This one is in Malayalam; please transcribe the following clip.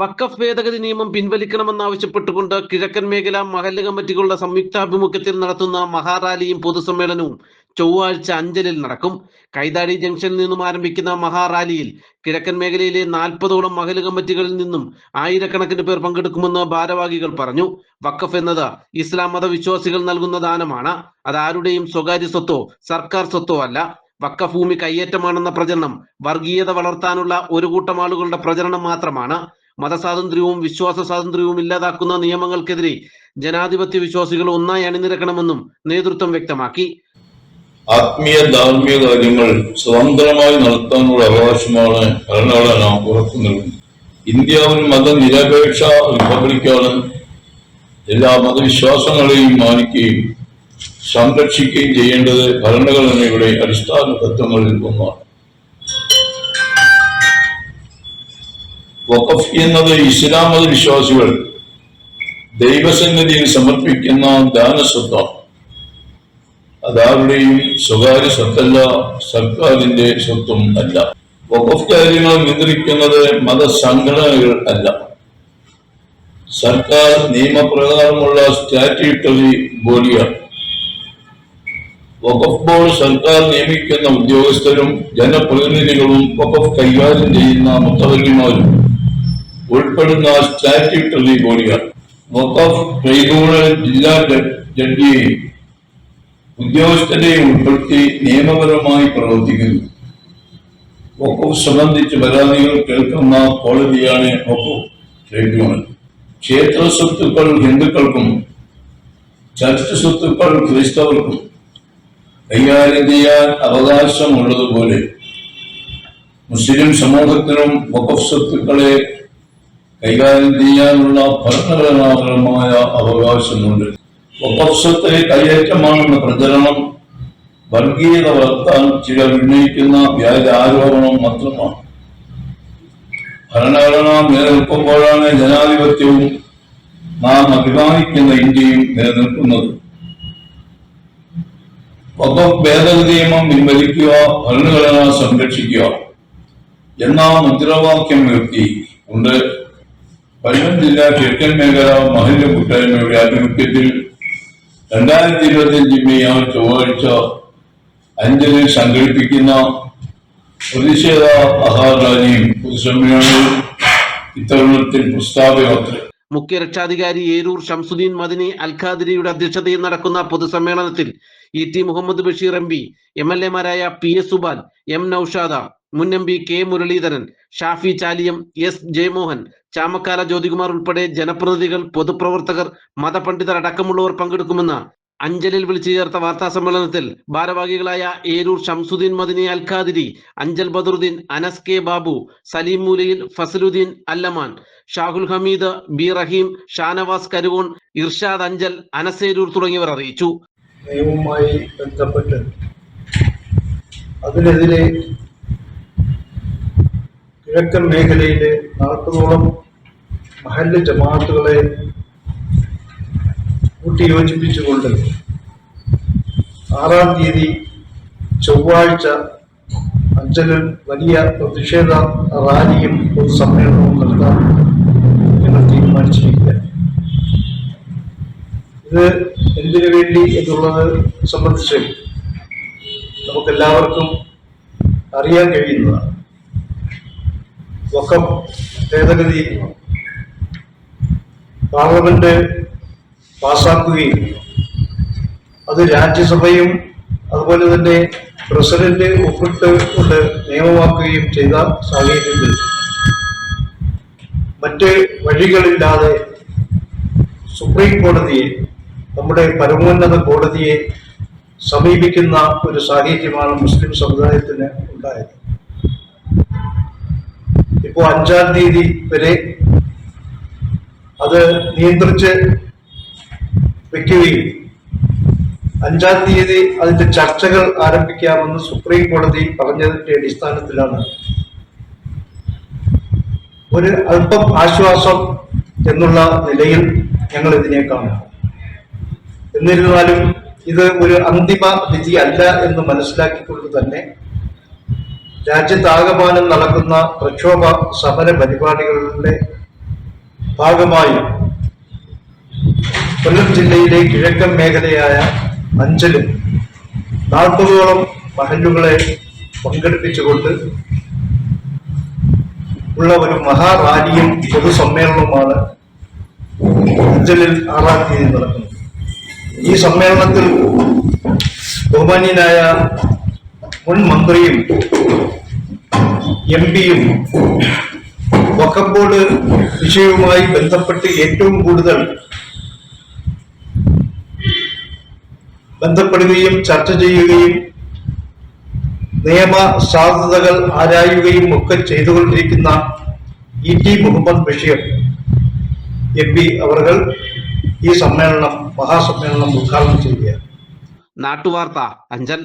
വക്കഫ് ഭേദഗതി നിയമം പിൻവലിക്കണമെന്നാവശ്യപ്പെട്ടുകൊണ്ട് കിഴക്കൻ മേഖല മഹല്ല് കമ്മിറ്റികളുടെ സംയുക്താഭിമുഖ്യത്തിൽ നടത്തുന്ന മഹാറാലിയും പൊതുസമ്മേളനവും ചൊവ്വാഴ്ച അഞ്ചലിൽ നടക്കും. കൈതാടി ജംഗ്ഷനിൽ നിന്നും ആരംഭിക്കുന്ന മഹാറാലിയിൽ കിഴക്കൻ മേഖലയിലെ നാൽപ്പതോളം മഹല്ല് കമ്മിറ്റികളിൽ നിന്നും ആയിരക്കണക്കിന് പേർ പങ്കെടുക്കുമെന്ന് ഭാരവാഹികൾ പറഞ്ഞു. വക്കഫ് എന്നത് ഇസ്ലാം മതവിശ്വാസികൾ നൽകുന്ന ദാനമാണ്. അത് ആരുടെയും സ്വകാര്യ സ്വത്തോ സർക്കാർ സ്വത്തോ അല്ല. വക്കഭൂമി കയ്യേറ്റമാണെന്ന പ്രചരണം വർഗീയത വളർത്താനുള്ള ഒരു കൂട്ടം ആളുകളുടെ പ്രചരണം മാത്രമാണ്. മതസ്വാതന്ത്ര്യവും വിശ്വാസ സ്വാതന്ത്ര്യവും ഇല്ലാതാക്കുന്ന നിയമങ്ങൾക്കെതിരെ ജനാധിപത്യ വിശ്വാസികൾ ഒന്നായി അണിനിരക്കണമെന്നും നേതൃത്വം വ്യക്തമാക്കി. ആത്മീയ ധാർമ്മിക കാര്യങ്ങൾ സ്വതന്ത്രമായി നടത്താനുള്ള അവകാശമാണ് ഭരണഘടന ഉറപ്പു നൽകുന്നത്. ഇന്ത്യ ഒരു മതനിരപേക്ഷ റിപ്പബ്ലിക്കാണ് എല്ലാ മതവിശ്വാസങ്ങളെയും മാനിക്കുകയും സംരക്ഷിക്കുകയും ചെയ്യേണ്ടത് ഭരണഘടനയുടെ അടിസ്ഥാന തത്വങ്ങളിൽ ഒന്നാണ്. വഖഫ് എന്നത് ഇസ്ലാം മത വിശ്വാസികൾ ദൈവസന്നിധിയിൽ സമർപ്പിക്കുന്ന ദാനസ്വത്താണ് അതാരുടെയും സ്വകാര്യ സ്വത്തല്ല സർക്കാരിന്റെ സ്വത്തും അല്ല. വഖഫ് കാര്യങ്ങൾ നിയന്ത്രിക്കുന്നത് മതസംഘടനകൾ അല്ല. സർക്കാർ നിയമപ്രകാരമുള്ള സ്റ്റാറ്റ്യൂട്ടറി ബോഡിയാണ്. വഖഫ് ബോർഡ് സർക്കാർ നിയമിക്കുന്ന ഉദ്യോഗസ്ഥരും ജനപ്രതിനിധികളും വഖഫ് കൈകാര്യം ചെയ്യുന്ന മുത്തവല്ലിമാരും ഉൾപ്പെടുന്ന സ്റ്റാറ്റ്യൂട്ടറി ബോഡികൾ. വഖഫ് ട്രൈബ്യൂണൽ ജില്ലാ ജഡ്- ജഡ്ജിയെയും ഉദ്യോഗസ്ഥരെയും ഉൾപ്പെടുത്തി നിയമപരമായി പ്രവർത്തിക്കുന്നു. വഖഫ് സംബന്ധിച്ച് പരാതികൾ കേൾക്കുന്ന കോടതിയാണ് വഖഫ് ട്രൈബ്യൂണൽ ക്ഷേത്ര സ്വത്തുക്കൾ ഹിന്ദുക്കൾക്കും ചർച്ച് സ്വത്തുക്കൾ ക്രൈസ്തവർക്കും കൈകാര്യം ചെയ്യാൻ അവകാശമുള്ളതുപോലെ മുസ്ലിം സമൂഹത്തിനും വഖഫ് സ്വത്തുക്കളെ കൈകാര്യം ചെയ്യാനുള്ള ഭരണഘടനാപരമായ അവകാശമുണ്ട്. സ്വത്ത് കൈയേറ്റമാണെന്ന പ്രചരണം വർഗീയത വളർത്താൻ ചിലർ ഉന്നയിക്കുന്ന വ്യാജ ആരോപണം മാത്രമാണ്. ഭരണഘടന നിലനിൽക്കുമ്പോഴാണ് ജനാധിപത്യവും നാം അഭിമാനിക്കുന്ന ഇന്ത്യയും നിലനിൽക്കുന്നത്. ഒപ്പം ഭേദഗതി നിയമം പിൻവലിക്കുക ഭരണഘടന സംരക്ഷിക്കുക എന്ന മുദ്രാവാക്യം ഉയർത്തി കൊണ്ട് കൊല്ലം ജില്ലാ കിഴക്കൻ മേഖല മഹിള കൂട്ടായ്മയുടെ ആഭിമുഖ്യത്തിൽ രണ്ടായിരത്തി ഇരുപത്തിയഞ്ച് മെയ് ആ ചൊവ്വാഴ്ച അഞ്ചലിൽ സംഘടിപ്പിക്കുന്ന പ്രതിഷേധ മഹാറാലിയും പൊതുസമ്മേളനവും ഇത്തവണത്തിൽ പ്രസ്താവയാത്ര മുഖ്യ രക്ഷാധികാരി ഏരൂർ ഷംസുദ്ദീൻ മദിനി അൽഖാദിരിയുടെ അധ്യക്ഷതയിൽ നടക്കുന്ന പൊതുസമ്മേളനത്തിൽ E T Muhammad Basheer M P M L എമാരായ P S Subhan M Naushad മുൻ M P K Muraleedharan Shafi Chaliyam S Jayamohan Chamakkala Jyothikumar ഉൾപ്പെടെ ജനപ്രതിനിധികൾ പൊതുപ്രവർത്തകർ മതപണ്ഡിതർ അടക്കമുള്ളവർ പങ്കെടുക്കുമെന്ന് അഞ്ചലിൽ വിളിച്ചു ചേർത്ത വാർത്താ സമ്മേളനത്തിൽ ഭാരവാഹികളായ ഏരൂർ ഷംസുദ്ദീൻ മദിനി അൽഖാദിരി അഞ്ചൽ ബദറുദ്ദീൻ അനസ് കെ ബാബു സലീം മൂലയിൽ ഫസലുദ്ദീൻ അല്ലമാൻ ഷാഹുൽ ഹമീദ് ബി റഹീം ഷാനവാസ് കരുവോൺ ഇർഷാദ് അഞ്ചൽ അനസേരൂർ തുടങ്ങിയവർ അറിയിച്ചു. നിയമവുമായി ബന്ധപ്പെട്ട് അതിനെതിരെ കിഴക്കൻ മേഖലയിലെ നാൽപ്പതോളം മഹല്ല ജമാഅത്തുകളെ കൂട്ടിയോജിപ്പിച്ചുകൊണ്ട് ആറാം തീയതി ചൊവ്വാഴ്ച അഞ്ചലിൽ വലിയ പ്രതിഷേധ റാലിയും പൊതുസമ്മേളനവും നടത്താൻ ഞങ്ങൾ തീരുമാനിച്ചിരിക്കുക ഇത് എന്തിനു വേണ്ടി എന്നുള്ളത് സംബന്ധിച്ച് നമുക്കെല്ലാവർക്കും അറിയാൻ കഴിയുന്നതാണ്. വക്കം ഭേദഗതി പാർലമെന്റ് പാസാക്കുകയും അത് രാജ്യസഭയും അതുപോലെ തന്നെ പ്രസിഡന്റ് ഒപ്പിട്ട് കൊണ്ട് നിയമമാക്കുകയും ചെയ്ത സാഹചര്യത്തിൽ മറ്റ് വഴികളില്ലാതെ സുപ്രീം കോടതിയെ നമ്മുടെ പരമോന്നത കോടതിയെ സമീപിക്കുന്ന ഒരു സാഹചര്യമാണ് മുസ്ലിം സമുദായത്തിന് ഉണ്ടായത്. ഇപ്പോൾ അഞ്ചാം തീയതി വരെ അത് നിയന്ത്രിച്ച് വെക്കുകയും അഞ്ചാം തീയതി അതിന്റെ ചർച്ചകൾ ആരംഭിക്കാമെന്ന് സുപ്രീം കോടതി പറഞ്ഞതിന്റെ അടിസ്ഥാനത്തിലാണ് ഒരു അല്പം ആശ്വാസം എന്നുള്ള നിലയിൽ ഞങ്ങൾ ഇതിനെ കാണുന്നു എന്നിരുന്നാലും ഇത് ഒരു അന്തിമ വിധി അല്ല എന്ന് മനസ്സിലാക്കിക്കൊണ്ട് തന്നെ രാജ്യത്താകമാനം നടക്കുന്ന പ്രക്ഷോഭ സമര പരിപാടികളുടെ ഭാഗമായി കൊല്ലം ജില്ലയിലെ കിഴക്കൻ മേഖലയായ അഞ്ചലും നാൽപ്പതോളം മഹലുകളെ പങ്കെടുപ്പിച്ചുകൊണ്ട് ഉള്ള ഒരു മഹാറാലിയും പൊതുസമ്മേളനവുമാണ് അഞ്ചലിൽ ആറാം തീയതി നടക്കുന്നത്. ഈ സമ്മേളനത്തിൽ ബഹുമാന്യനായ മുൻ മന്ത്രിയും എം പിയും വക്കബോർഡ് ബോർഡ് വിഷയവുമായി ബന്ധപ്പെട്ട് ഏറ്റവും കൂടുതൽ ബന്ധപ്പെടുകയും ചർച്ച ചെയ്യുകയും നിയമ സാധ്യതകൾ ആരായുകയും ഒക്കെ ചെയ്തുകൊണ്ടിരിക്കുന്ന E T Muhammad Basheer M P അവർ ഈ സമ്മേളനം മഹാസമ്മേളനം ഉദ്ഘാടനം ചെയ്യുകയാണ്. നാട്ടുവാർത്ത അഞ്ചൽ